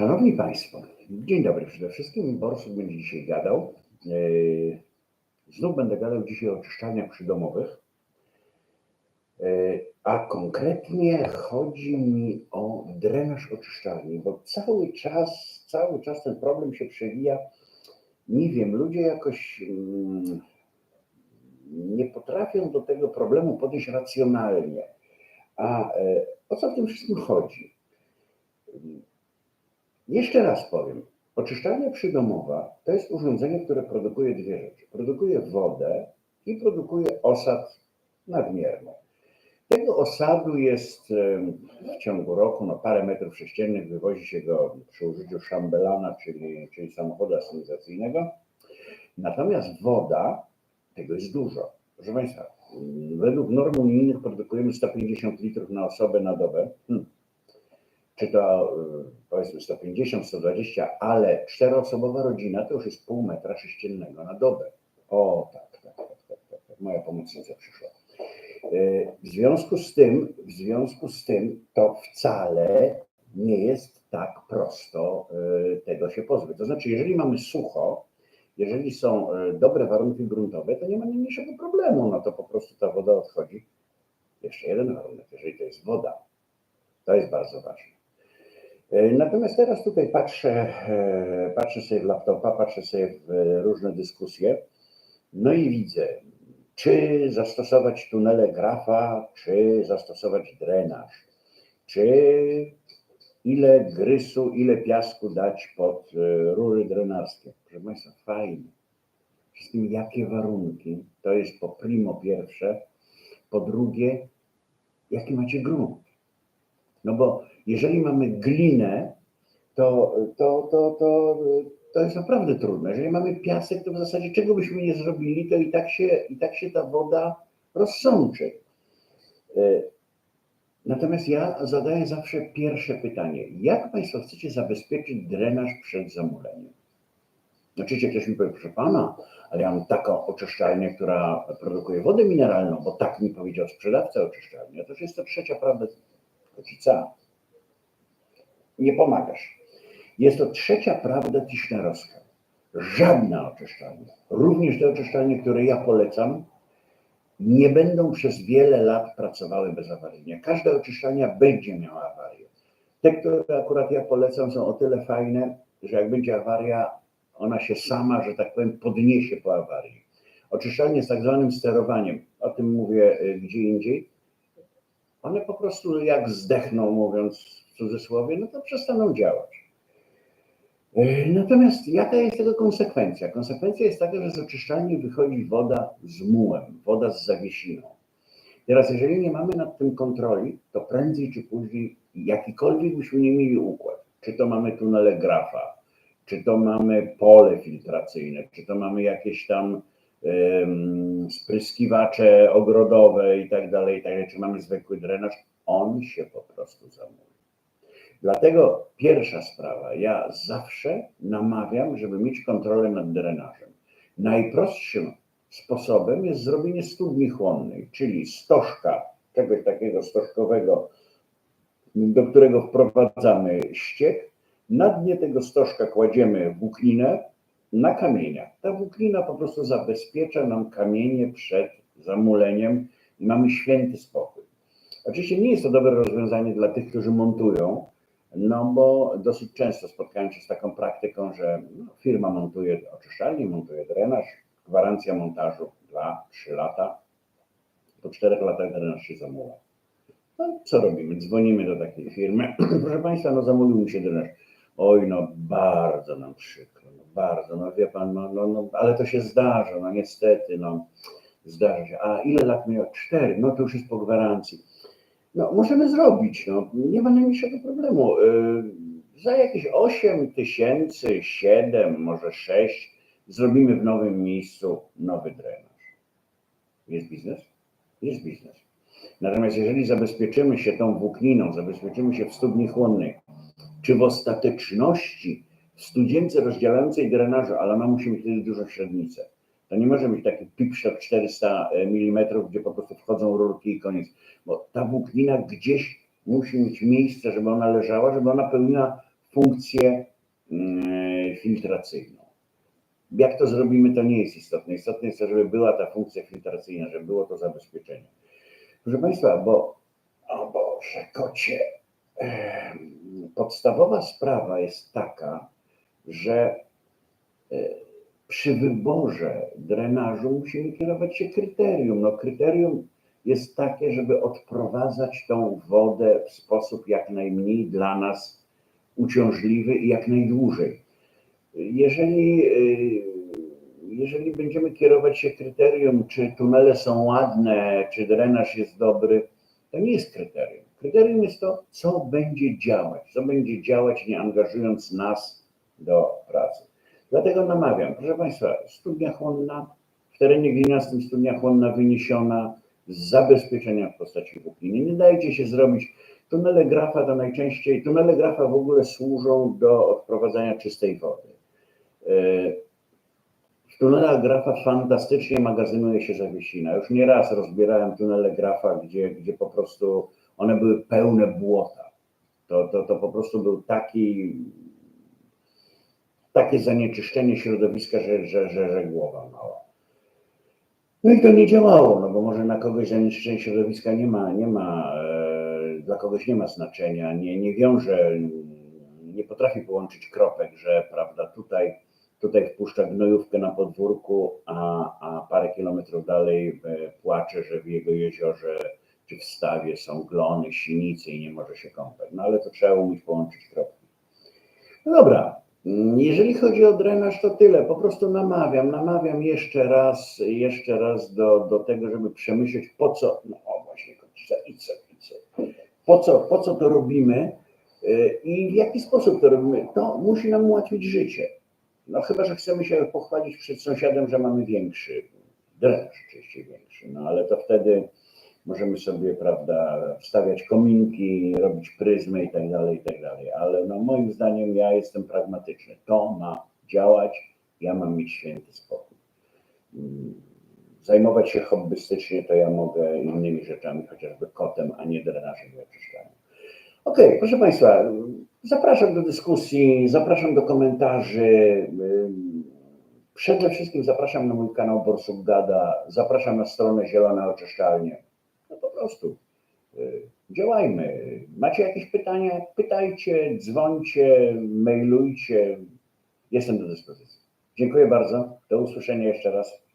Szanowni Państwo, dzień dobry przede wszystkim. Borsuk będzie dzisiaj gadał. Yy, Znów będę gadał dzisiaj o oczyszczalniach przydomowych. Yy, A konkretnie chodzi mi o drenaż oczyszczalni, bo cały czas, cały czas ten problem się przewija. Nie wiem, ludzie jakoś mm, nie potrafią do tego problemu podejść racjonalnie. A e, o co w tym wszystkim chodzi? Jeszcze raz powiem. Oczyszczalnia przydomowa to jest urządzenie, które produkuje dwie rzeczy. Produkuje wodę i produkuje osad nadmierny. Tego osadu jest w ciągu roku no, parę metrów sześciennych, wywozi się go przy użyciu szambelana, czyli, czyli samochodu asymizacyjnego. Natomiast woda, tego jest dużo. Proszę Państwa, według norm unijnych produkujemy 150 litrów na osobę na dobę. Hmm czy to y, powiedzmy 150, 120, ale czteroosobowa rodzina to już jest pół metra sześciennego na dobę. O, tak, tak, tak, tak, tak, tak. moja pomocnica przyszła. Y, W związku z tym, w związku z tym to wcale nie jest tak prosto y, tego się pozbyć. To znaczy, jeżeli mamy sucho, jeżeli są dobre warunki gruntowe, to nie ma najmniejszego problemu, no to po prostu ta woda odchodzi. Jeszcze jeden warunek, jeżeli to jest woda, to jest bardzo ważne. E, Natomiast teraz tutaj patrzę, e, patrzę sobie w laptopa, patrzę sobie w e, różne dyskusje, no i widzę, czy zastosować tunele grafa, czy zastosować drenaż, czy ile grysu, ile piasku dać pod rury drenarskie. Proszę Państwa, fajnie. Wszystkim jakie warunki, to jest po primo pierwsze, po drugie, jaki macie grunt. No bo jeżeli mamy glinę, to, to, to, to, to jest naprawdę trudne. Jeżeli mamy piasek, to w zasadzie czego byśmy nie zrobili, to i tak się, i tak się ta woda rozsączy. E, Natomiast ja zadaję zawsze pierwsze pytanie. Jak Państwo chcecie zabezpieczyć drenaż przed zamuleniem? Oczywiście ktoś mi powie, proszę Pana, ale ja mam taką oczyszczalnię, która produkuje wodę mineralną, bo tak mi powiedział sprzedawca oczyszczalni. Otóż jest to trzecia prawda Kocica, nie pomagasz. Jest to trzecia prawda tischnerowska. Żadna oczyszczalnia, również te oczyszczalnie, które ja polecam, nie będą przez wiele lat pracowały bezawaryjnie. Każda oczyszczalnia będzie miała awarię. Te, które akurat ja polecam, są o tyle fajne, że jak będzie awaria, ona się sama, że tak powiem, podniesie po awarii. Oczyszczalnie z tak zwanym sterowaniem, o tym mówię y, gdzie indziej, one po prostu jak zdechną, mówiąc w cudzysłowie, no to przestaną działać. E, Natomiast jaka jest tego konsekwencja? Konsekwencja jest taka, że z oczyszczalni wychodzi woda z mułem, woda z zawiesiną. Teraz, jeżeli nie mamy nad tym kontroli, to prędzej czy później, jakikolwiek byśmy nie mieli układ, czy to mamy tunele grafa, czy to mamy pole filtracyjne, czy to mamy jakieś tam spryskiwacze ogrodowe i tak dalej, i tak dalej, czy mamy zwykły drenaż, on się po prostu zamówi. Dlatego pierwsza sprawa, ja zawsze namawiam, żeby mieć kontrolę nad drenażem. Najprostszym sposobem jest zrobienie studni chłonnej, czyli stożka, czegoś takiego stożkowego, do którego wprowadzamy ściek. Na dnie tego stożka kładziemy włókninę na kamieniach. Ta włóknina po prostu zabezpiecza nam kamienie przed zamuleniem i mamy święty spokój. Oczywiście nie jest to dobre rozwiązanie dla tych, którzy montują, no bo dosyć często spotkałem się z taką praktyką, że no, firma montuje oczyszczalnię, montuje drenaż, gwarancja montażu 2-3 lata. Po 4 latach drenaż się zamula. No co robimy? Dzwonimy do takiej firmy. Proszę Państwa, no zamówił mi się drenaż. Oj, no bardzo nam przykro, no bardzo, no wie Pan, no, no, no ale to się zdarza, no niestety, no zdarza się. A ile lat miał? Cztery, no to już jest po gwarancji. No, możemy zrobić, no, nie ma najmniejszego problemu. Yy, Za jakieś 8 tysięcy, 7, może 6 zrobimy w nowym miejscu nowy drenaż. Jest biznes? Jest biznes. Natomiast jeżeli zabezpieczymy się tą włókniną, zabezpieczymy się w studni chłonnej, czy w ostateczności w studzience rozdzielającej drenażu, ale ona musi mieć wtedy dużą średnicę. To nie może być taki pipszot 400 mm, gdzie po prostu wchodzą rurki i koniec. Bo ta włóknina gdzieś musi mieć miejsce, żeby ona leżała, żeby ona pełniła funkcję mm, filtracyjną. Jak to zrobimy, to nie jest istotne. Istotne jest to, żeby była ta funkcja filtracyjna, żeby było to zabezpieczenie. Proszę Państwa, bo, o Boże, kocie, podstawowa sprawa jest taka, że e, przy wyborze drenażu musimy kierować się kryterium. No, kryterium jest takie, żeby odprowadzać tą wodę w sposób jak najmniej dla nas uciążliwy i jak najdłużej. Jeżeli, y, jeżeli będziemy kierować się kryterium, czy tunele są ładne, czy drenaż jest dobry, to nie jest kryterium. Kryterium jest to, co będzie działać, co będzie działać, nie angażując nas do pracy. Dlatego namawiam, proszę Państwa, studnia chłonna, w terenie gliniastym studnia chłonna wyniesiona z zabezpieczenia w postaci włókniny. Nie dajcie się zrobić. Tunele grafa to najczęściej, tunele grafa w ogóle służą do odprowadzania czystej wody. Yy, W tunelach grafa fantastycznie magazynuje się zawiesina. Już nieraz rozbierałem tunele grafa, gdzie, gdzie po prostu one były pełne błota. To, to, to po prostu był taki, takie zanieczyszczenie środowiska, że, że, że, że głowa mała. No i to nie działało, no bo może na kogoś zanieczyszczenie środowiska nie ma, nie ma, e, dla kogoś nie ma znaczenia, nie, nie wiąże, nie potrafi połączyć kropek, że prawda, tutaj, tutaj wpuszcza gnojówkę na podwórku, a, a parę kilometrów dalej e, płacze, że w jego jeziorze czy w stawie są glony, sinice i nie może się kąpać. No ale to trzeba umieć połączyć kropki. No dobra, jeżeli chodzi o drenaż, to tyle. Po prostu namawiam, namawiam jeszcze raz, jeszcze raz do, do tego, żeby przemyśleć, po co, no o właśnie, i co, i co, po co, po co to robimy y, i w jaki sposób to robimy. To musi nam ułatwić życie. No chyba, że chcemy się pochwalić przed sąsiadem, że mamy większy, drenaż oczywiście większy, no ale to wtedy możemy sobie, prawda, wstawiać kominki, robić pryzmy i tak dalej, i tak dalej. Ale no moim zdaniem ja jestem pragmatyczny. To ma działać, ja mam mieć święty spokój. Mm, Zajmować się hobbystycznie to ja mogę innymi rzeczami, chociażby kotem, a nie drenażem i oczyszczaniem. Okej, proszę Państwa, zapraszam do dyskusji, zapraszam do komentarzy. Przede wszystkim zapraszam na mój kanał Borsuk Gada, zapraszam na stronę Zielone Oczyszczalnie. No po prostu y, działajmy. Macie jakieś pytania? Pytajcie, dzwońcie, mailujcie. Jestem do dyspozycji. Dziękuję bardzo. Do usłyszenia jeszcze raz.